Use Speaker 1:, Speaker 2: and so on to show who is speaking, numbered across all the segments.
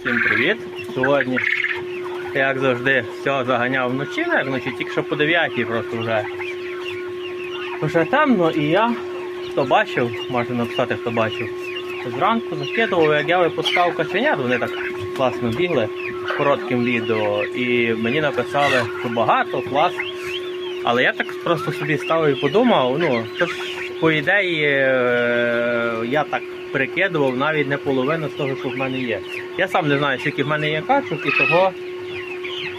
Speaker 1: Всім привіт! Сьогодні, як завжди, все заганяв вночі, як вночі, тільки що по 9 просто вже. Вже темно і я, хто бачив, можете написати, хто бачив. Зранку закидував, як я випускав каченят, вони так класно бігли коротким відео. І мені написали, що багато, клас. Але я так просто собі став і подумав, ну, то ж, по ідеї, е, я так прикидував навіть не половину з того, що в мене є. Я сам не знаю, скільки в мене є качок, і того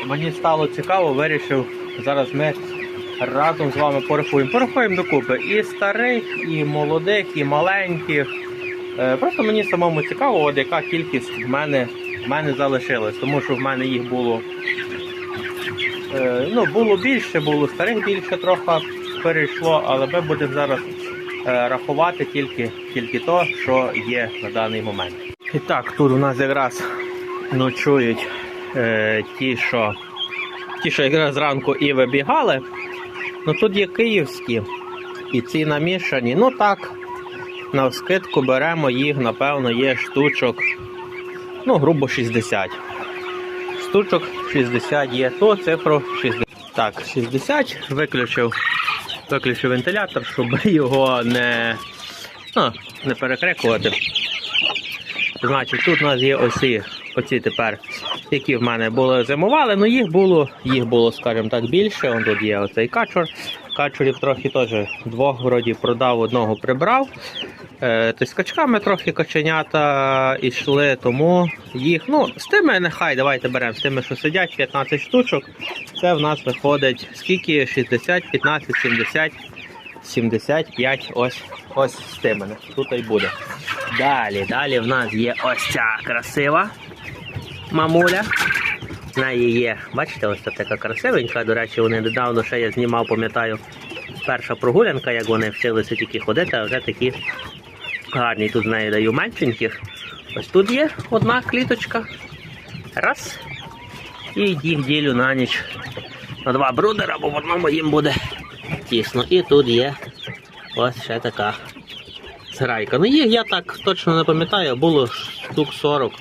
Speaker 1: мені стало цікаво, вирішив, зараз ми разом з вами порахуємо. Порахуємо докупи і старих, і молодих, і маленьких. Е, Просто мені самому цікаво, от яка кількість в мене, в мене залишилась, тому що в мене їх було Е, ну, було більше, було старих більше трохи перейшло, але ми будемо зараз рахувати тільки, тільки то, що є на даний момент. І так, тут у нас якраз ночують е, ті, що ті, що якраз зранку і вибігали. Ну тут є київські і ці намішані. Ну так, на скидку беремо їх, напевно, є штучок, ну, грубо 60 штучок 60 є, то цифру 60. Так, 60 виключив, виключив вентилятор, щоб його не, ну, не перекрикувати. Значить, тут у нас є оці, оці тепер, які в мене були зимували, ну їх було, їх було, скажімо так, більше. Вон тут є оцей качур. Качурів трохи теж двох вроді продав, одного прибрав. Е, то з качками трохи каченята йшли, тому їх, ну, з тими нехай давайте беремо, з тими, що сидять, 15 штучок. Це в нас виходить скільки? 60, 15, 70, 75, ось, ось з тими. Тут і буде. Далі, далі в нас є ось ця красива мамуля. Неї є, бачите, ось така красивенька. До речі, вони недавно ще я знімав, пам'ятаю, перша прогулянка, як вони вчилися тільки ходити, а вже такі гарні. Тут з нею даю меншеньких. Ось тут є одна кліточка. Раз. І їх ділю на ніч на два брудера, бо в одному їм буде тісно. І тут є ось ще така зграйка. Ну їх я так точно не пам'ятаю, було штук 40.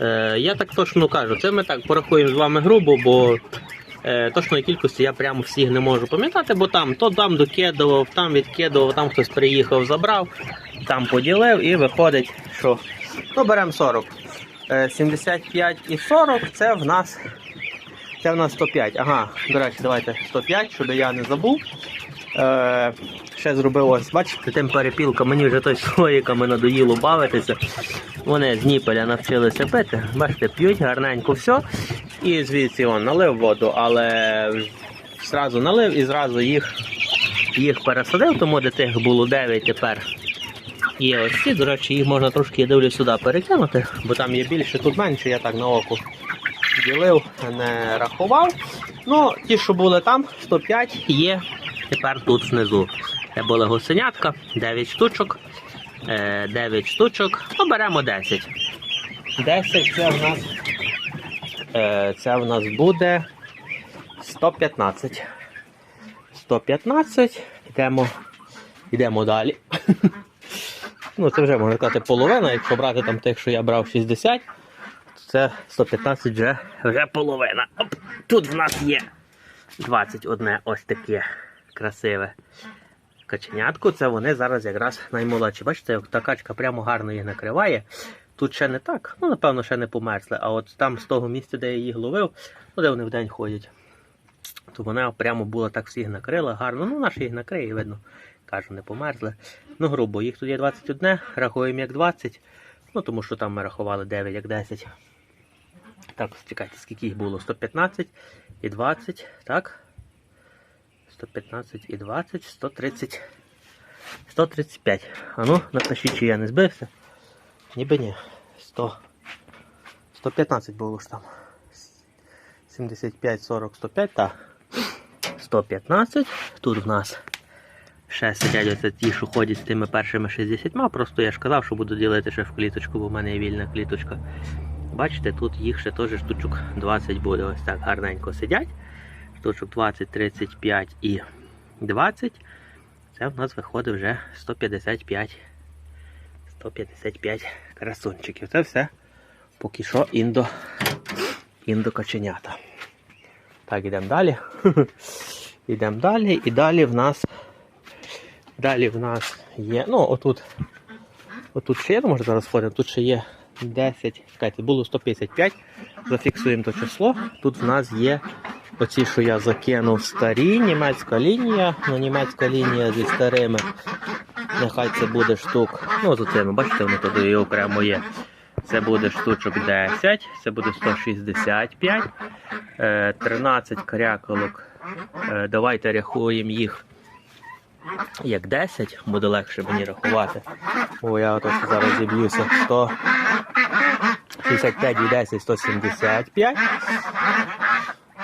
Speaker 1: Е, я так точно кажу, це ми так порахуємо з вами грубо, бо е, точної кількості я прямо всіх не можу пам'ятати, бо там то там докидував, там відкидував, там хтось приїхав, забрав, там поділив і виходить, що ну, беремо 40. Е, 75 і 40 це в нас це в нас 105. Ага, до речі, давайте 105, щоб я не забув. Е, ще зробив ось, бачите, тим перепілкам мені вже той слоїками надоїло бавитися. Вони з ніпеля навчилися пити. Бачите, п'ють гарненько все. І звідси он налив воду, але зразу налив і зразу їх, їх пересадив, тому де тих було 9 тепер. Є ось ці, до речі, їх можна трошки я дивлюсь сюди перекинути, бо там є більше, тут менше, я так на око ділив, не рахував. Ну, ті, що були там, 105 є тепер тут знизу. Це були гусенятка, 9 штучок. Е, 9 штучок. Ну, беремо 10. 10 це в нас. Е, це в нас буде 115. 115. Йдемо, йдемо далі. Ну, це вже можна сказати половина, якщо брати там тих, що я брав 60, то це 115 вже, вже половина. Оп, тут в нас є 21 ось таке красиве каченятко. Це вони зараз якраз наймолодші. Бачите, та качка прямо гарно їх накриває. Тут ще не так, ну напевно, ще не померзли. А от там з того місця, де я їх ловив, ну де вони в день ходять, то вона прямо була так всіх накрила гарно. Ну, наш їх накриє, видно. Кажу, не померзли. Ну, грубо, їх тут є 21, рахуємо як 20. Ну, тому що там ми рахували 9 як 10. Так, чекайте, скільки їх було? 115 і 20, так? 115 і 20, 130, 135. А ну, напишіть, чи я не збився. Ніби ні. 100. 115 було ж там. 75, 40, 105, так. 115. Тут в нас ще сидять оце ті, що ходять з тими першими 60. Просто я ж казав, що буду ділити ще в кліточку, бо в мене є вільна кліточка. Бачите, тут їх ще теж штучок 20 буде. Ось так гарненько сидять. Штучок 20, 35 і 20. Це в нас виходить вже 155. 155 красунчиків. Це все Поки що індо, індо каченята. Так, ідемо далі. Ідемо далі, і далі в нас. Далі в нас є. Ну, отут. Отут ще є, може зараз ходимо, тут ще є 10. Чекайте, було 155. Зафіксуємо то число. Тут в нас є оці, що я закинув старі, німецька лінія. Ну, німецька лінія зі старими. Нехай це буде штук. Ну, з оцими, бачите, вони туди і окремо є. Це буде штучок 10, це буде 165, е, 13 кряколок. Давайте рахуємо їх як 10, буде легше мені рахувати. Бо я ото зараз зіб'юся 165 і 10, 175.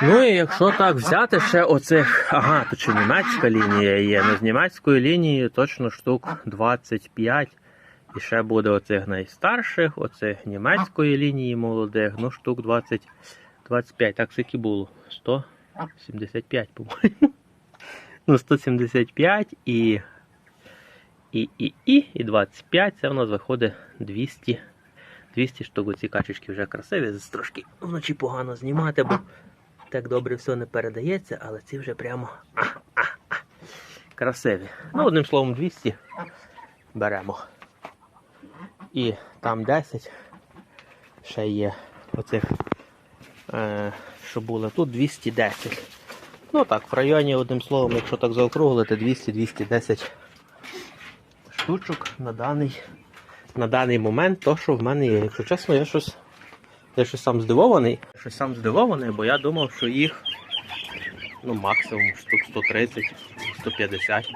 Speaker 1: Ну і якщо так взяти ще оцих, ага, тут ще німецька лінія є. Ну з німецькою лінією точно штук 25. І ще буде оцих найстарших, оцих німецької лінії молодих, ну штук 20, 25. Так скільки було? 175, по-моєму. Ну, 175 і, і, і, і, і 25. Це в нас виходить 200. 200 штук. Ці качечки вже красиві. Трошки вночі погано знімати, бо так добре все не передається, але ці вже прямо а, а, а, красиві. Ну, одним словом, 200 беремо. І там 10 ще є оцих, е, що було тут 210. Ну так, в районі, одним словом, якщо так заокруглити, 200-210 штучок на даний, на даний момент, то що в мене є. Якщо чесно, я щось, я щось сам здивований. Щось сам здивований, бо я думав, що їх ну, максимум штук 130, 150.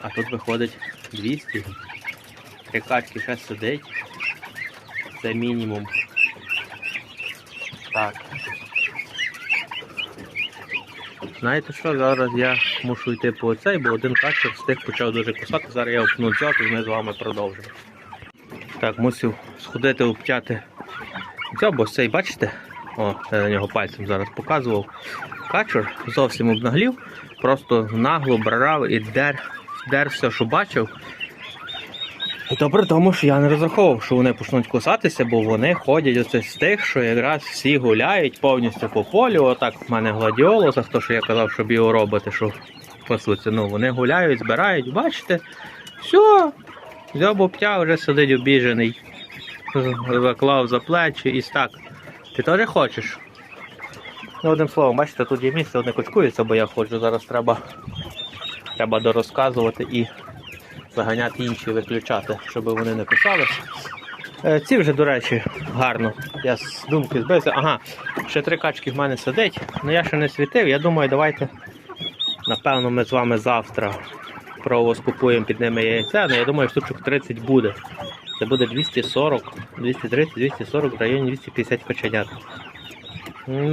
Speaker 1: А тут виходить 200. Три качки ще сидить. Це мінімум. Так. Знаєте що, зараз я мушу йти по оцей, бо один качок встиг почав дуже кусати. Зараз я опну дзьоб і ми з вами продовжимо. Так, мусив сходити обтяти цього, бо цей, бачите? О, я на нього пальцем зараз показував. Качур зовсім обнаглів, просто нагло брав і дер, дер що бачив. І то при тому, що я не розраховував, що вони почнуть кусатися, бо вони ходять оце з тих, що якраз всі гуляють повністю по полю. Отак в мене гладіолусах, то що я казав, що біороботи, що пасуться. Ну, вони гуляють, збирають, бачите, все, взяв обтяг, вже сидить обіжений. Заклав за плечі і так. Ти теж хочеш? Ну, одним словом, бачите, тут є місце, вони кучкуються, бо я ходжу. Зараз треба, треба дорозказувати і заганяти інші виключати, щоб вони не кусались. Е, Ці вже, до речі, гарно. Я з думки збився. Ага, ще три качки в мене сидить, але я ще не світив. Я думаю, давайте, напевно, ми з вами завтра провоз купуємо під ними яйця. Ну, я думаю, штучок 30 буде. Це буде 240, 230, 240, в районі 250 каченят.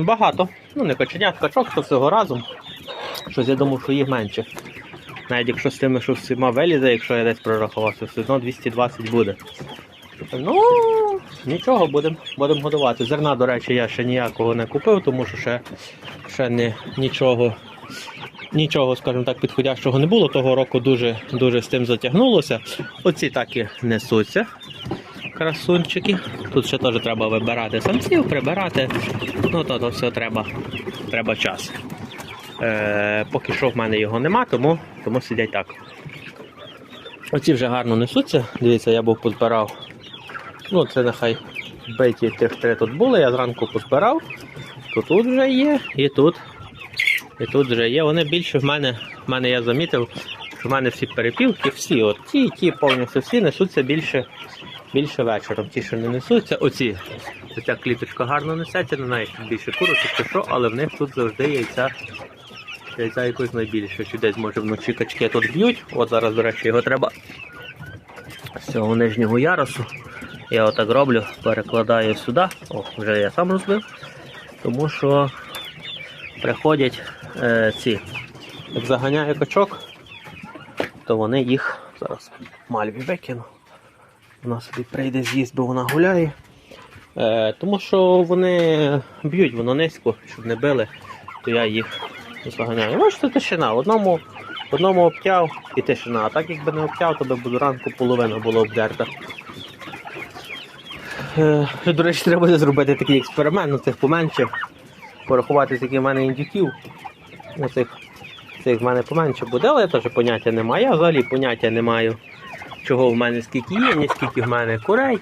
Speaker 1: Багато. Ну, не каченят, качок, то всього разом. Щось я думав, що їх менше. Навіть якщо з тими, що всіма вилізе, якщо я десь прорахувався, все одно 220 буде. Ну, нічого, будемо будем годувати. Зерна, до речі, я ще ніякого не купив, тому що ще, ще не, нічого, нічого, скажімо так, підходящого не було. Того року дуже, дуже з тим затягнулося. Оці так і несуться. Красунчики. Тут ще теж треба вибирати самців, прибирати. Ну, то, то все треба, треба час. Е, поки що в мене його нема, тому, тому сидять так. Оці вже гарно несуться. Дивіться, я був позбирав. Ну, це нехай биті тих три тут були, я зранку позбирав. То тут вже є, і тут. І тут вже є. Вони більше в мене, в мене я замітив, що в мене всі перепілки, всі, от ті, ті повністю всі несуться більше, більше вечором. Ті, що не несуться, оці. Ця кліточка гарно несеться, не знаю, більше курочок що, але в них тут завжди яйця Яйця якось найбільше, чи десь може вночі качки тут б'ють. От зараз, до речі, його треба з цього нижнього ярусу. Я отак роблю, перекладаю сюди. О, вже я сам розбив. Тому що приходять е, ці, як заганяю качок, то вони їх зараз мальві викину. Вона собі прийде з'їсть, бо вона гуляє. Е, тому що вони б'ють, воно низько, щоб не били, то я їх заганяю. Бачите, тишина. В одному, одному обтяв і тишина. А так якби не обтяв, то би б зранку половина була обдерта. Е, До речі, треба буде зробити такий експеримент, ну цих поменше. Порахувати, скільки в мене індюків. Ну, цих, цих в мене поменше буде, але я теж поняття не маю. Я взагалі поняття не маю, чого в мене скільки є, ні скільки в мене курей.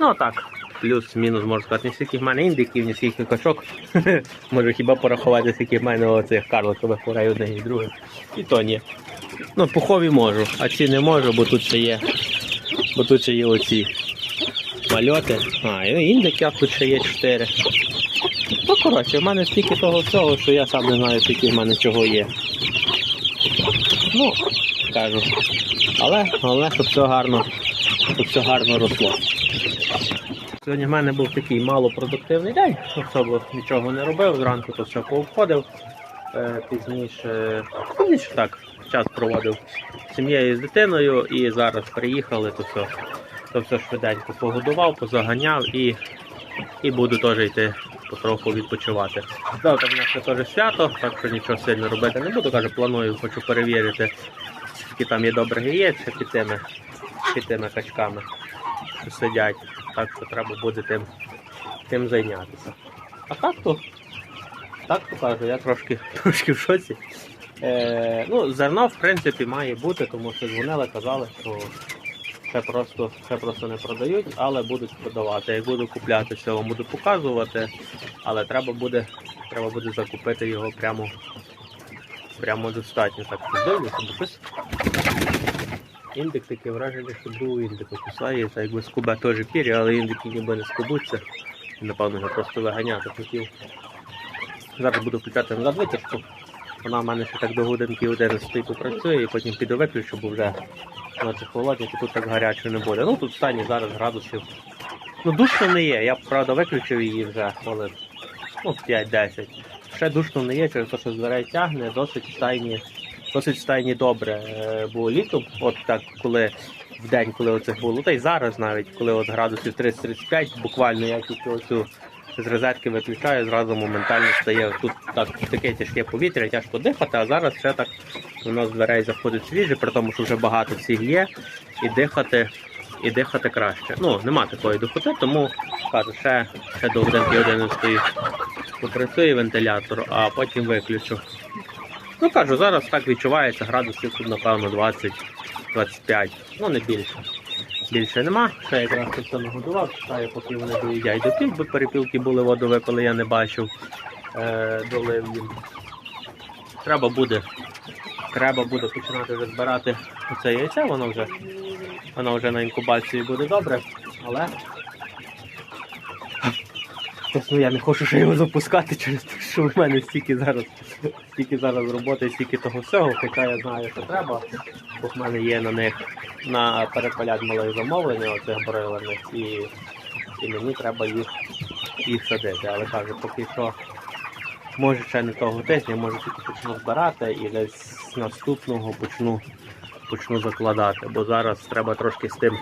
Speaker 1: Ну так, плюс-мінус можна сказати, ні скільки в мене індиків, ні скільки качок. Можу хіба порахувати, скільки в мене оцих карликових курей одних і других. І то ні. Ну, пухові можу, а ці не можу, бо тут ще є. Бо тут ще є оці мальоти. А, і індик тут ще є 4. Ну, коротше, в мене стільки того всього, що я сам не знаю, скільки в мене чого є. Ну, кажу. Але головне, щоб все гарно, щоб все гарно росло. Сьогодні в мене був такий малопродуктивний день, особо нічого не робив, зранку то все пообходив. Е, Пізніше, пізніше так, час проводив з сім'єю з дитиною і зараз приїхали, то все, то все швиденько погодував, позаганяв і, і буду теж йти потроху відпочивати. Завтра в нас теж свято, так що нічого сильно робити не буду. Каже, планую, хочу перевірити, скільки там є добрих яєць під тими, під тими качками, що сидять. Так що треба буде тим, тим зайнятися. А так то, так то кажу, я трошки, трошки в шоці. Е, ну, зерно, в принципі, має бути, тому що дзвонили, казали, що ще просто, ще просто не продають, але будуть продавати. Як буду купляти, все вам буду показувати, але треба буде, треба буде закупити його прямо, прямо достатньо. Так, дивлюся, бо. Індик таке враження, що другого індика кусається, якби скубе теж пір'я, але індики ніби не скубуться. Напевно, його просто виганяти хотів. Зараз буду включати назад витяжку. Вона в мене ще так до годинки 11 попрацює і потім піду виключу, бо вже ночі холодні, і тут так гаряче не буде. Ну тут стані зараз градусів. Ну душно не є. Я правда виключив її вже коли ну, 5-10. Ще душно не є, через те, що з тягне, досить стайні, досить стайні добре е, було літом. От так, коли в день, коли оце було, та й зараз навіть, коли от градусів 30-35, буквально я тільки оцю з розетки виключаю, зразу моментально стає тут так, таке тяжке повітря, тяжко дихати, а зараз ще так воно з дверей заходить свіже, при тому, що вже багато всіх є, і дихати, і дихати краще. Ну, нема такої духоти, тому кажу, ще, ще до годинки 11 попрацює вентилятор, а потім виключу. Ну кажу, зараз так відчувається, градусів тут, напевно, 20-25, ну не більше. Більше нема. Ще якраз тут нагодував, чекаю, поки вони доїдять до пів, бо перепілки були водове, коли я не бачив, е, долив їм. Треба буде, треба буде починати вже збирати оце яйце, воно вже, воно вже на інкубації буде добре, але чесно, я не хочу ще його запускати через те, що в мене стільки зараз, стільки зараз роботи, стільки того всього, хоча я знаю, що треба, бо в мене є на них на перепалят малих замовлення, оцих бройлерних, і, і мені треба їх, їх садити. Але кажу, поки що, може ще не того тижня, може тільки почну збирати і десь наступного почну, почну закладати, бо зараз треба трошки з тим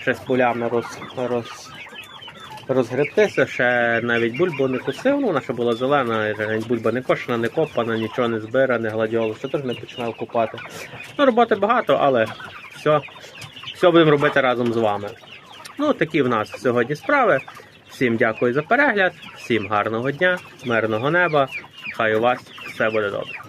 Speaker 1: ще з полями роз, роз, розгребтися, ще навіть бульбу не косив, ну вона ще була зелена, бульба не кошена, не копана, нічого не збиране, гладіолу, ще теж не починав купати. Ну, роботи багато, але все, все будемо робити разом з вами. Ну, такі в нас сьогодні справи. Всім дякую за перегляд, всім гарного дня, мирного неба. Хай у вас все буде добре.